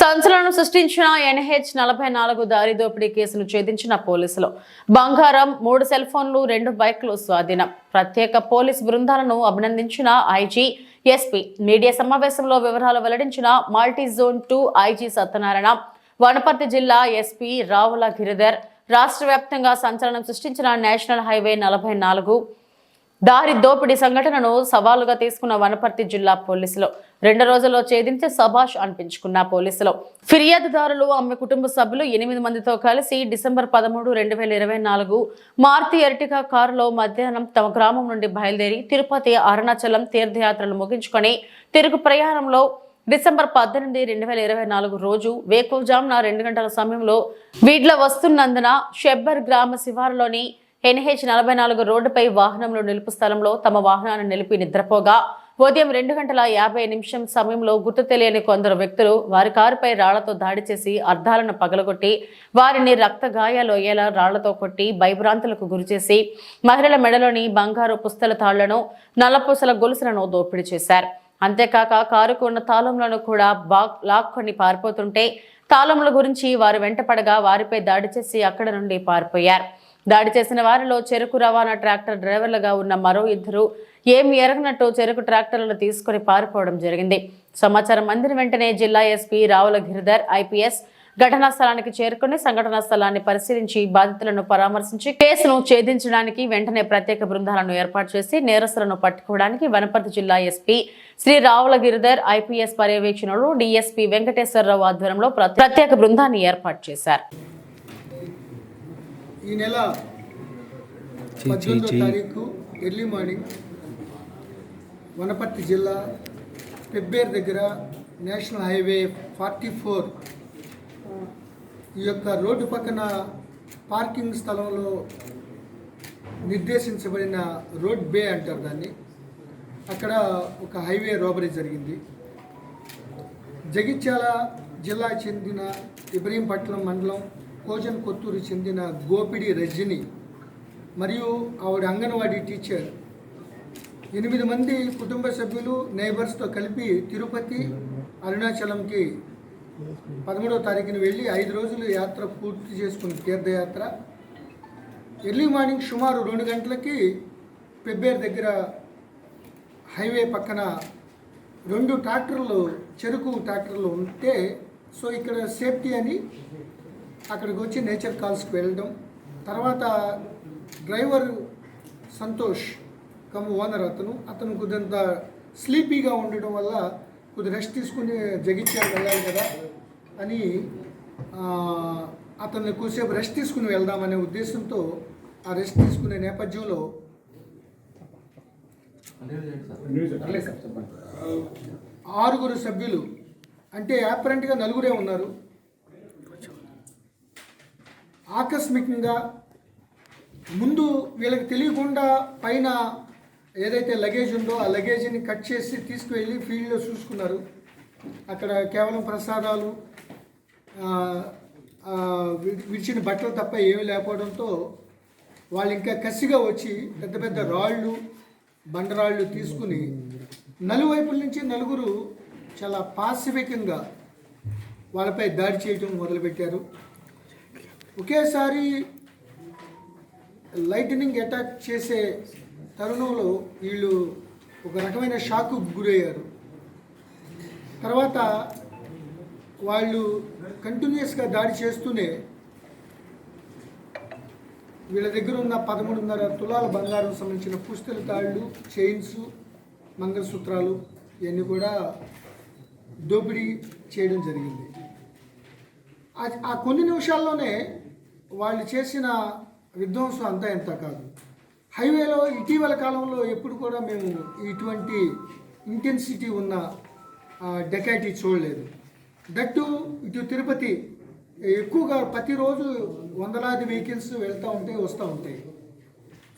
సంచలనం సృష్టించిన ఎన్హెచ్ నలభై నాలుగు దారి దోపిడీ కేసును ఛేదించిన పోలీసులు. బంగారం మూడు సెల్ ఫోన్లు రెండు బైక్లు స్వాధీనం. ప్రత్యేక పోలీస్ బృందాలను అభినందించిన ఐజీ ఎస్పీ. మీడియా సమావేశంలో వివరాలు వెల్లడించిన multi zone two IG Satyanarayana Wanaparthy జిల్లా ఎస్పీ రావుల గిరిధర్. రాష్ట్ర వ్యాప్తంగా సంచలనం సృష్టించిన నేషనల్ హైవే నలభై నాలుగు దారి దోపిడీ సంఘటనను సవాలుగా తీసుకున్న వనపర్తి జిల్లా పోలీసులు. రెండు రోజుల్లో ఛేదించి సభాష్ అనిపించుకున్న పోలీసులు. ఫిర్యాదుదారులు ఆమె కుటుంబ సభ్యులు ఎనిమిది మందితో కలిసి డిసెంబర్ పదమూడు రెండు వేల ఇరవై నాలుగు మారుతి ఎర్టిగా కారులో మధ్యాహ్నం తమ గ్రామం నుండి బయలుదేరి తిరుపతి అరుణాచలం తీర్థయాత్రలు ముగించుకొని తిరుగు ప్రయాణంలో డిసెంబర్ పద్దెనిమిది రెండు వేల ఇరవై నాలుగు రోజు వేకువజామున రెండు గంటల సమయంలో వీడ్ల వస్తున్నందున షెబ్బర్ గ్రామ శివారులోని ఎన్హెచ్ నలభై నాలుగు రోడ్డుపై వాహనంలో నిలుపు స్థలంలో తమ వాహనాన్ని నిలిపి నిద్రపోగా. ఉదయం రెండు గంటల యాభై నిమిషం సమయంలో గుర్తు తెలియని కొందరు వ్యక్తులు వారి కారుపై రాళ్ళతో దాడి చేసి అర్ధాలను పగలగొట్టి వారిని రక్త గాయాలు అయ్యేలా రాళ్ళతో కొట్టి భయభ్రాంతులకు గురిచేసి మహిళల మెడలోని బంగారు పుస్తల తాళ్ళను నల్లపూసల గొలుసులను దోపిడీ చేశారు. అంతేకాక కారుకు ఉన్న తాళంలను కూడా బాగ్ లాక్కొని పారిపోతుంటే తాళముల గురించి వారు వెంటపడగా వారిపై దాడి చేసి అక్కడ నుండి పారిపోయారు. దాడి చేసిన వారిలో చెరుకు రవాణా ట్రాక్టర్ డ్రైవర్లుగా ఉన్న మరో ఇద్దరు ఏమి ఎరగనట్టు చెరుకు ట్రాక్టర్లను తీసుకుని పారిపోవడం జరిగింది. సమాచారం అందిన వెంటనే జిల్లా ఎస్పీ రావుల గిరిధర్ ఐపీఎస్ ఘటనా స్థలానికి చేరుకుని సంఘటనా స్థలాన్ని పరిశీలించి బాధితులను పరామర్శించి కేసును ఛేదించడానికి వెంటనే ప్రత్యేక బృందాలను ఏర్పాటు చేసి నేరస్తులను పట్టుకోవడానికి వనపర్తి జిల్లా ఎస్పీ శ్రీ రావుల గిరిధర్ ఐపీఎస్ పర్యవేక్షణలు డీఎస్పీ వెంకటేశ్వరరావు ఆధ్వర్యంలో ప్ర- ప్రత్యేక బృందాన్ని ఏర్పాటు చేశారు. ఈ నెల పద్దెనిమిదో తారీఖు ఎర్లీ మార్నింగ్ వనపర్తి జిల్లా పెబ్బేర్ దగ్గర నేషనల్ హైవే ఫార్టీ ఫోర్ ఈ యొక్క రోడ్డు పక్కన పార్కింగ్ స్థలంలో నిర్దేశించబడిన రోడ్ బే అంటారు దాన్ని. అక్కడ ఒక హైవే రోబరీ జరిగింది. జగిత్యాల జిల్లా చెందిన ఇబ్రహీంపట్నం మండలం కోజన్ కొత్తూరు చెందిన గోపిడి రజని మరియు ఆవిడ అంగన్వాడీ టీచర్. ఎనిమిది మంది కుటుంబ సభ్యులు నైబర్స్తో కలిపి తిరుపతి అరుణాచలంకి పదమూడవ తారీఖున వెళ్ళి ఐదు రోజులు యాత్ర పూర్తి చేసుకుని తీర్థయాత్ర. ఎర్లీ మార్నింగ్ సుమారు రెండు గంటలకి పెబ్బేర్ దగ్గర హైవే పక్కన రెండు ట్రాక్టర్లు చెరుకు ట్రాక్టర్లు ఉంటే సో ఇక్కడ సేఫ్టీ అని అక్కడికి వచ్చి నేచర్ కాల్స్కి వెళ్ళడం. తర్వాత డ్రైవర్ సంతోష్ కమ్ ఓనర్ అతను. అతను కొద్దింత స్లీపీగా ఉండడం వల్ల కొద్ది రెస్ట్ తీసుకుని జగిత్యాలు వెళ్ళాలి కదా అని అతన్ని కొద్దిసేపు రెస్ట్ తీసుకుని వెళ్దామనే ఉద్దేశంతో ఆ రెస్ట్ తీసుకునే నేపథ్యంలో ఆరుగురు సభ్యులు అంటే యాపరెంట్గా నలుగురే ఉన్నారు. ఆకస్మికంగా ముందు వీళ్ళకి తెలియకుండా పైన ఏదైతే లగేజ్ ఉందో ఆ లగేజీని కట్ చేసి తీసుకువెళ్ళి ఫీల్డ్లో చూసుకున్నారు. అక్కడ కేవలం ప్రసాదాలు విడిచిన బట్టలు తప్ప ఏమీ లేకపోవడంతో వాళ్ళు ఇంకా కసిగా వచ్చి పెద్ద పెద్ద రాళ్ళు బండరాళ్ళు తీసుకుని నలువైపుల నుంచి నలుగురు చాలా పాసిఫికంగా వాళ్ళపై దాడి చేయటం మొదలుపెట్టారు. ఒకేసారి లైటనింగ్ అటాక్ చేసే తరుణంలో వీళ్ళు ఒక రకమైన షాకు గురయ్యారు. తర్వాత వాళ్ళు కంటిన్యూస్గా దాడి చేస్తూనే వీళ్ళ దగ్గర ఉన్న పదమూడున్నర తులాల బంగారం సంబంధించిన పుస్తల తాళ్ళు చైన్స్ మంగళసూత్రాలు ఇవన్నీ కూడా దోపిడీ చేయడం జరిగింది. ఆ- ఆ కొన్ని నిమిషాల్లోనే వాళ్ళు చేసిన విధ్వంసం అంతా ఎంత కాదు. హైవేలో ఇటీవల కాలంలో ఎప్పుడు కూడా మేము ఇటువంటి ఇంటెన్సిటీ ఉన్న డెకాటీ చూడలేదు. దట్టు ఇటు తిరుపతి ఎక్కువగా ప్రతిరోజు వందలాది వెహికల్స్ వెళ్తూ ఉంటాయి వస్తూ ఉంటాయి.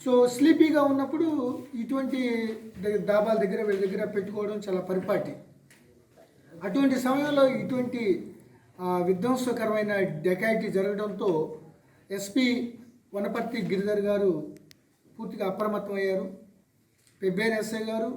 సో స్లీపీగా ఉన్నప్పుడు ఇటువంటి ద- డాబాల దగ్గర వీళ్ళ దగ్గర పెట్టుకోవడం చాలా పరిపాటి. అటువంటి సమయంలో ఇటువంటి విధ్వంసకరమైన డెకాయిటీ జరగడంతో ఎస్పీ వనపర్తి గిరిధర్ గారు పూర్తిగా అప్రమత్తమయ్యారు. పెబ్బేరు ఎస్ఐ గారు